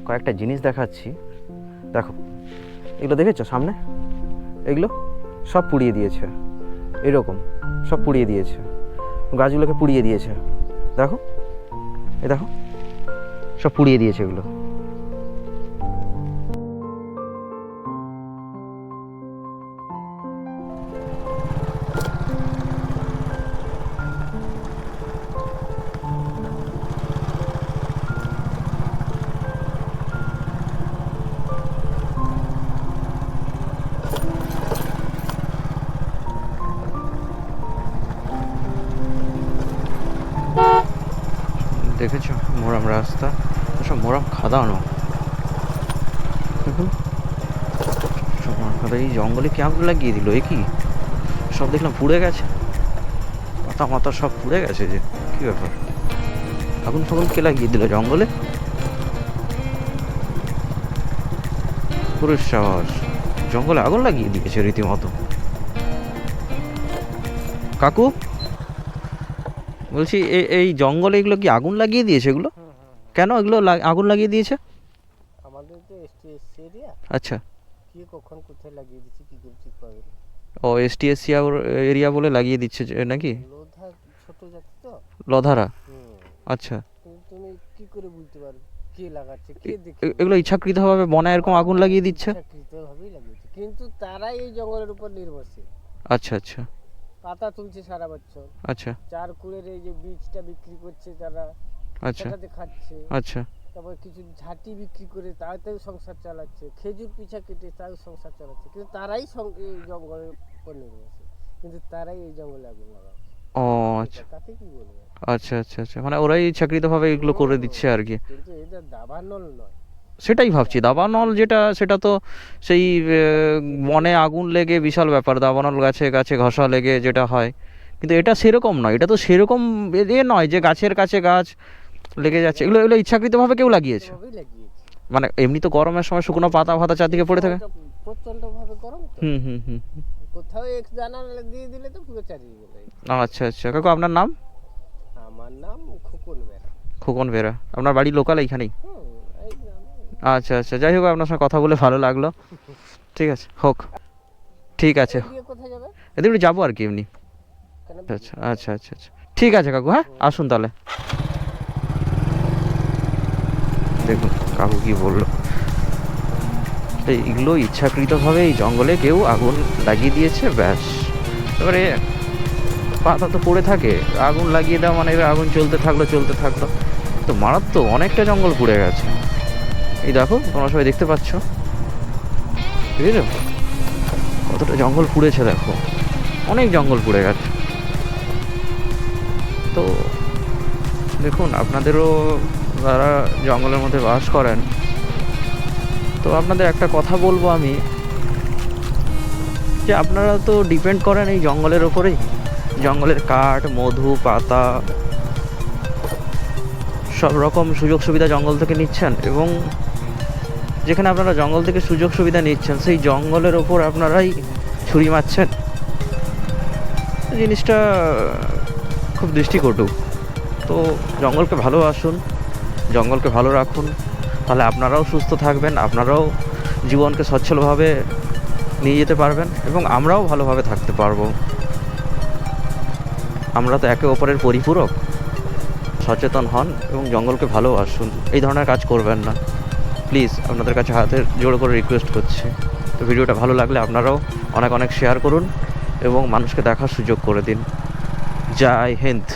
আমি কয়েকটা জিনিস দেখাচ্ছি। দেখো, এগুলো দেখেছ সামনে? এগুলো সব পুড়িয়ে দিয়েছে। এরকম, সব পুড়িয়ে দিয়েছে। গাছগুলোকে পুড়িয়ে দিয়েছে। দেখো, এ দেখো, সব পুড়িয়ে দিয়েছে এগুলো। দেখেছ? মোরাম রাস্তা। সব মোরাম খাদানো। দেখুন। এই জঙ্গলে কে আগুন লাগিয়ে দিল? এ কি? সব দেখলাম পুড়ে গেছে। পাতা মাথা সব পুড়ে গেছে যে। কি ব্যাপার? আগুন ফাগুন কে লাগিয়ে দিল জঙ্গলে? পুরুষ সাহস। জঙ্গলে আগুন লাগিয়ে দিয়েছে রীতিমতো। কাকু? বলছি এই জঙ্গলে এগুলো কি আগুন লাগিয়ে দিয়েছে এগুলো? কেন এগুলো আগুন লাগিয়ে দিয়েছে? আমাদের তো এসটিএসসি এরিয়া আচ্ছা। কি কখন কোথায় লাগিয়ে দিচ্ছি কি করে ঠিক পাবে। ও এসটিএসসি এরিয়া বলে লাগিয়ে দিচ্ছে নাকি? লোধা ছোট জাতি তো। লধারা? আচ্ছা। তুমি কি করে বুঝতে পারবে? কে লাগাচ্ছে কে দেখে এগুলো ইচ্ছাকৃতভাবে বনে এরকম আগুন লাগিয়ে দিচ্ছে? ভাবেই লাগিয়েছে কিন্তু তারাই এই জঙ্গলের উপর নির্ভরশীল। আচ্ছা আচ্ছা। পাতা তুলছে সারা বছর। আচ্ছা। চার কুড়ের এই যে বীজটা বিক্রি করছে তারা আচ্ছা। সেটাতে খাচ্ছে। আচ্ছা। তারপর কিছু ঝাঁটি বিক্রি করে তাতেও সংসার চালাচ্ছে খেজুর পিঠা কেটে তাও সংসার চালাচ্ছে। কিন্তু তারাই এই জঙ্গলের উপর নির্ভরশীল কিন্তু তারাই এই জঙ্গলে আগুন লাগাচ্ছে। ও আচ্ছা। তাকে কি বলব? আচ্ছা আচ্ছা আচ্ছা। মানে ওরাই ইচ্ছাকৃতভাবে এগুলো করে দিচ্ছে আর কি। কিন্তু এটা দাবানল নয়। সেটাই ভাবছি। দাবানল যেটা সেটা তো সেই বনে আগুন লেগে বিশাল ব্যাপার। দাবানল গাছে গাছে ঘষা লেগে যেটা হয়। কিন্তু এটা সেরকম নয়। এটা তো সেরকম এ নয় যে গাছের কাছে গাছ লেগে যাচ্ছে। এগুলো এগুলো ইচ্ছাকৃতভাবে কেউ লাগিয়েছে? মানে এমনি তো গরমের সময় শুকনো পাতা ফাতা চারদিকে পড়ে থাকে? প্রচণ্ড গরম হুম হুম হুম হুম। কোথাও এক দানা দিয়ে দিলে তো পুরো চারিয়ে গেলে আচ্ছা আচ্ছা। কাকু আপনার নাম? আমার নাম খুকুন বেড়া। খোকন বেরা আপনার বাড়ি লোকাল এইখানেই? আচ্ছা আচ্ছা। যাই হোক আপনার সঙ্গে কথা বলে ভালো লাগল। ঠিক আছে হোক। ঠিক আছে। এদিকে একটু যাব? আর কি এমনি। আচ্ছা আচ্ছা আচ্ছা আচ্ছা। ঠিক আছে কাকু হ্যাঁ? আসুন তাহলে। দেখুন কাকু কি বলল। এইগুলো ইচ্ছাকৃতভাবে এই জঙ্গলে কেউ আগুন লাগিয়ে দিয়েছে ব্যাস। এবারে পাতা তো পড়ে থাকে। আগুন লাগিয়ে দেওয়া মানে এবার আগুন চলতে থাকল চলতে থাকল। তো মারাত্মক অনেকটা জঙ্গল পুড়ে গেছে। এই দেখো, তোমরা সবাই দেখতে পাচ্ছ। বুঝেছ কতটা জঙ্গল পুড়েছে দেখো। অনেক জঙ্গল পুড়ে গেছে। তো দেখুন, আপনাদেরও যারা জঙ্গলের মধ্যে বাস করেন, তো আপনাদের একটা কথা বলব আমি, যে আপনারা তো ডিপেন্ড করেন এই জঙ্গলের ওপরেই জঙ্গলের কাঠ, মধু, পাতা সব রকম সুযোগ সুবিধা জঙ্গল থেকে নিচ্ছেন এবং যেখানে আপনারা জঙ্গল থেকে সুযোগ সুবিধা নিচ্ছেন, সেই জঙ্গলের ওপর আপনারাই ছুরি মারছেন। জিনিসটা খুব দৃষ্টিকটু তো জঙ্গলকে ভালোবাসুন জঙ্গলকে ভালো রাখুন, তাহলে আপনারাও সুস্থ থাকবেন, আপনারাও জীবনকে সচ্ছলভাবে নিয়ে যেতে পারবেন এবং আমরাও ভালোভাবে থাকতে পারব। আমরা তো একে অপরের পরিপূরক। সচেতন হন এবং জঙ্গলকে ভালোবাসুন এই ধরনের কাজ করবেন না। প্লিজ, আপনাদের কাছে হাতের জোর করে রিকোয়েস্ট করছি। তো ভিডিওটা ভালো লাগলে আপনারাও অনেক অনেক শেয়ার করুন এবং মানুষকে দেখার সুযোগ করে দিন। জয় হিন্দ।